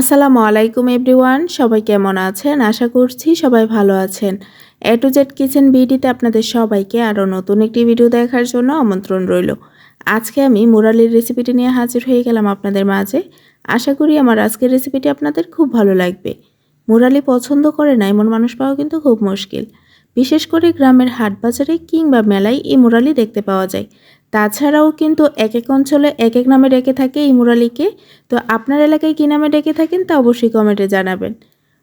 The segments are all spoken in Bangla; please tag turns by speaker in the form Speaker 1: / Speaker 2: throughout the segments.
Speaker 1: আসসালামু আলাইকুম এভরিওয়ান, সবাই কেমন আছেন? আশা করছি সবাই ভালো আছেন। এ টু জেড কিচেন বিডিতে আপনাদের সবাইকে আরও নতুন একটি ভিডিও দেখার জন্য আমন্ত্রণ রইল। আজকে আমি মুরালির রেসিপিটি নিয়ে হাজির হয়ে গেলাম আপনাদের মাঝে। আশা করি আমার আজকের রেসিপিটি আপনাদের খুব ভালো লাগবে। মুরালি পছন্দ করে না, এমন মানুষ পাওয়া কিন্তু খুব মুশকিল। বিশেষ করে গ্রামের হাট বাজারে কিংবা মেলায় এই মুরালি দেখতে পাওয়া যায়। তাছাড়াও কিন্তু এক এক অঞ্চলে এক এক নামে ডেকে থাকে এই মুরালিকে। তো আপনার এলাকায় কী নামে ডেকে থাকেন তা অবশ্যই কমেন্টে জানাবেন।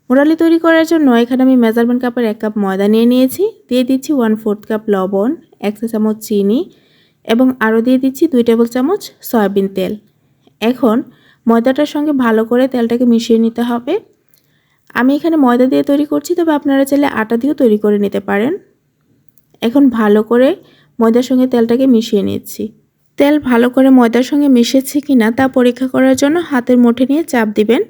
Speaker 1: মুরালি তৈরি করার জন্য এখানে আমি মেজারমেন্ট কাপের এক কাপ ময়দা নিয়ে নিয়েছি, দিয়ে দিচ্ছি ওয়ান ফোর্থ কাপ লবণ, এক চা চামচ চিনি এবং আরও দিয়ে দিচ্ছি দুই টেবিল চামচ সয়াবিন তেল। এখন ময়দাটার সঙ্গে ভালো করে তেলটাকে মিশিয়ে নিতে হবে। আমি এখানে ময়দা দিয়ে তৈরি করছি, তবে আপনারা চাইলে আটা দিয়েও তৈরি করে নিতে পারেন। এখন ভালো করে ময়দার সঙ্গে তেলটাকে মিশিয়ে নিচ্ছি। তেল ভালো করে ময়দার সঙ্গে মিশেছে কি না তা পরীক্ষা করার জন্য হাতের মুঠে নিয়ে চাপ দিবেন।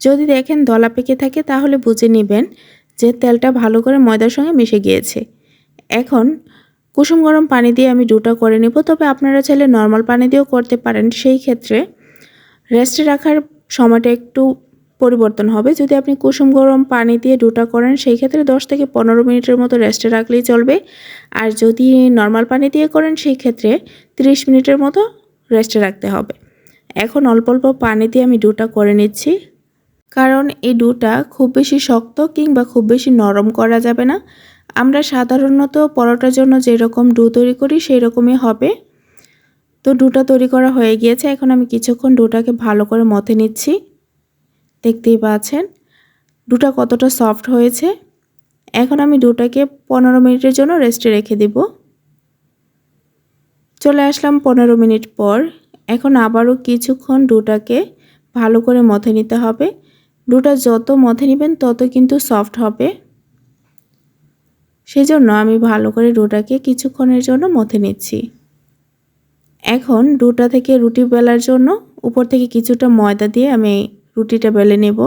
Speaker 1: যদি দেখেন দলা পেকে থাকে, তাহলে বুঝে নেবেন যে তেলটা ভালো করে ময়দার সঙ্গে মিশে গিয়েছে। এখন কুসুম গরম পানি দিয়ে আমি ডুটা করে নেব, তবে আপনারা চাইলে নর্মাল পানি দিয়েও করতে পারেন। সেই ক্ষেত্রে রেস্টে রাখার সময়টা একটু পরিবর্তন হবে। যদি আপনি কুসুম গরম পানি দিয়ে ডুটা করেন, সেই ক্ষেত্রে দশ থেকে পনেরো মিনিটের মতো রেস্টে রাখলেই চলবে। আর যদি নর্মাল পানি দিয়ে করেন, সেই ক্ষেত্রে 30 মিনিটের মতো রেস্টে রাখতে হবে। এখন অল্প অল্প পানি দিয়ে আমি ডুটা করে নিচ্ছি। কারণ এই ডুটা খুব বেশি শক্ত কিংবা খুব বেশি নরম করা যাবে না। আমরা সাধারণত পরোটার জন্য যেরকম ডু তৈরি করি সেই রকমই হবে। তো ডুটা তৈরি করা হয়ে গিয়েছে। এখন আমি কিছুক্ষণ ডুটাকে ভালো করে মথে নিচ্ছি। দেখতেই পাচ্ছেন। দুটা কতটা সফট হয়েছে। এখন আমি দুটাকে পনেরো মিনিটের জন্য রেস্টে রেখে দেব। চলে আসলাম পনেরো মিনিট পর। এখন আবারও কিছুক্ষণ দুটাকে ভালো করে মথে নিতে হবে। ডুটা যত মথে নেবেন তত কিন্তু সফট হবে। সেজন্য আমি ভালো করে ডুটাকে কিছুক্ষণের জন্য মথে নিচ্ছি। এখন ডুটা থেকে রুটি বেলার জন্য উপর থেকে কিছুটা ময়দা দিয়ে আমি রুটিটা বেলে নেব।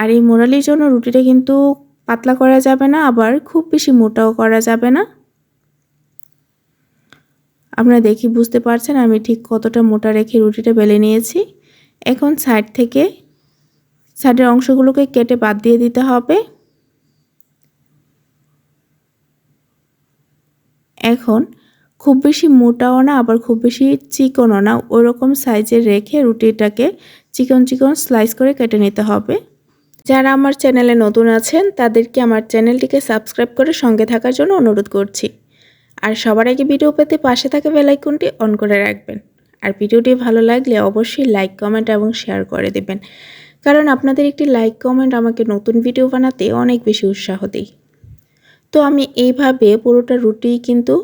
Speaker 1: আর এই মোরালির জন্য রুটিটা কিন্তু পাতলা করা যাবে না, আবার খুব বেশি মোটাও করা যাবে না। আপনারা দেখি বুঝতে পারছেন আমি ঠিক কতটা মোটা রেখে রুটিটা বেলে নিয়েছি। এখন সাইড থেকে, সাইডের অংশগুলোকে কেটে বাদ দিয়ে দিতে হবে। এখন খুব বেশি মোটাও না, আবার খুব বেশি চিকনও না। ওরকম সাইজে রেখে রুটিটাকে চিকন চিকন স্লাইস করে কেটে নিতে হবে। যারা আমার চ্যানেলে নতুন আছেন, তাদেরকে আমার চ্যানেলটিকে সাবস্ক্রাইব করে সঙ্গে থাকার জন্য অনুরোধ করছি। আর সবার আগে ভিডিও পেতে পাশে থাকা বেলাইকনটি অন করে রাখবেন। আর ভিডিওটি ভালো লাগলে অবশ্যই লাইক, কমেন্ট এবং শেয়ার করে দেবেন। কারণ আপনাদের একটি লাইক, কমেন্ট আমাকে নতুন ভিডিও বানাতে অনেক বেশি উৎসাহ দেয়। তো আমি এইভাবে পুরোটা রুটি কিন্তু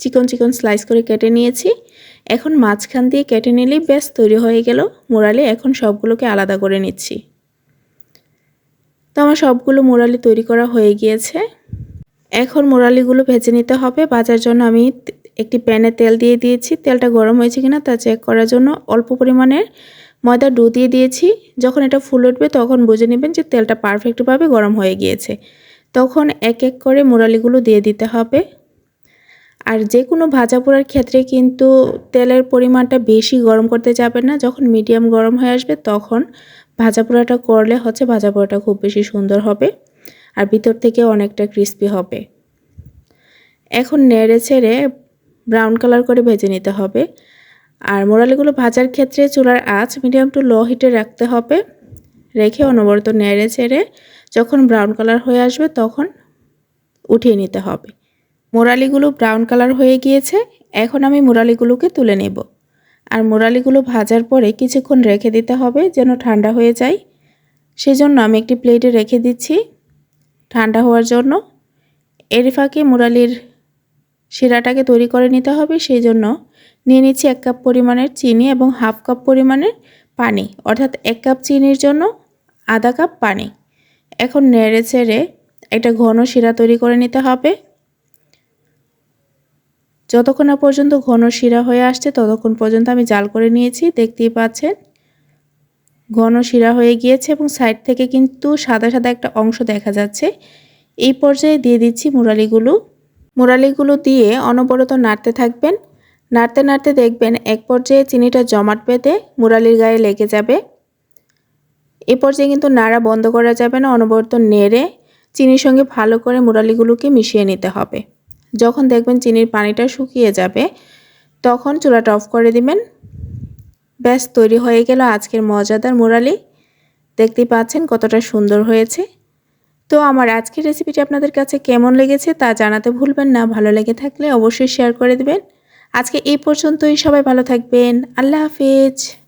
Speaker 1: চিকন চিকন স্লাইস করে কেটে নিয়েছি। এখন মাঝখান দিয়ে কেটে নিলেই ব্যাস তৈরি হয়ে গেল। মোরালি এখন সবগুলোকে আলাদা করে নিচ্ছি। তো আমার সবগুলো মোরালি তৈরি করা হয়ে গিয়েছে। এখন মোরালিগুলো ভেজে নিতে হবে। বাজার জন্য আমি একটি প্যানে তেল দিয়ে দিয়েছি। তেলটা গরম হয়েছে কিনা তা চেক করার জন্য অল্প পরিমাণের ময়দা ডু দিয়ে দিয়েছি। যখন এটা ফুল উঠবে তখন বুঝে নেবেন যে তেলটা পারফেক্টভাবে গরম হয়ে গিয়েছে। তখন এক এক করে মোরালিগুলো দিয়ে দিতে হবে। আর যে কোনো ভাজা পোড়ার ক্ষেত্রে কিন্তু তেলের পরিমাণটা বেশি গরম করতে যাবে না। যখন মিডিয়াম গরম হয়ে আসবে তখন ভাজা পোড়াটা করলে হচ্ছে ভাজা পোড়াটা খুব বেশি সুন্দর হবে আর ভিতর থেকে অনেকটা ক্রিস্পি হবে। এখন নেড়ে ছেড়ে ব্রাউন কালার করে ভেজে নিতে হবে। আর মোরালিগুলো ভাজার ক্ষেত্রে চুলার আঁচ মিডিয়াম টু লো হিটে রাখতে হবে। রেখে অনবরত নেড়ে ছেড়ে যখন ব্রাউন কালার হয়ে আসবে তখন উঠিয়ে নিতে হবে। মোরালিগুলো ব্রাউন কালার হয়ে গিয়েছে, এখন আমি মোরালিগুলোকে তুলে নেব। আর মোরালিগুলো ভাজার পরে কিছুক্ষণ রেখে দিতে হবে যেন ঠান্ডা হয়ে যায়। সেজন্য আমি একটি প্লেটে রেখে দিচ্ছি ঠান্ডা হওয়ার জন্য। এর ফাঁকে মোরালির শিরাটাকে তৈরি করে নিতে হবে সেই জন্য নিয়ে নিচ্ছি এক কাপ পরিমাণের চিনি এবং হাফ কাপ পরিমাণের পানি, অর্থাৎ এক কাপ চিনির জন্য আধা কাপ পানি। এখন নেড়ে চেড়ে একটা ঘন শিরা তৈরি করে নিতে হবে। যতক্ষণ না পর্যন্ত ঘন শিরা হয়ে আসছে, ততক্ষণ পর্যন্ত আমি জাল করে নিয়েছি। দেখতেই পাচ্ছেন, ঘন শিরা হয়ে গিয়েছে এবং সাইড থেকে কিন্তু সাদা সাদা একটা অংশ দেখা যাচ্ছে। এই পর্যায়ে দিয়ে দিচ্ছি মুরালিগুলো। মুরালিগুলো দিয়ে অনবরত নাড়তে থাকবেন। নাড়তে নাড়তে দেখবেন এক পর্যায়ে চিনিটা জমাট পেতে মুরালির গায়ে লেগে যাবে। এ পর্যায়ে কিন্তু নাড়া বন্ধ করা যাবে না, অনবরত নেড়ে চিনির সঙ্গে ভালো করে মুরালিগুলোকে মিশিয়ে নিতে হবে। যখন দেখবেন চিনির পানিটা শুকিয়ে যাবে, তখন চুলাটা অফ করে দিবেন। ব্যাস, তৈরি হয়ে গেল আজকের মজাদার মুরালি। দেখতেই পাচ্ছেন কতটা সুন্দর হয়েছে। তো আমার আজকের রেসিপিটি আপনাদের কাছে কেমন লেগেছে তা জানাতে ভুলবেন না, ভালো লেগে থাকলে অবশ্যই শেয়ার করে দেবেন। আজকে এই পর্যন্তই, সবাই ভালো থাকবেন। আল্লাহ হাফিজ।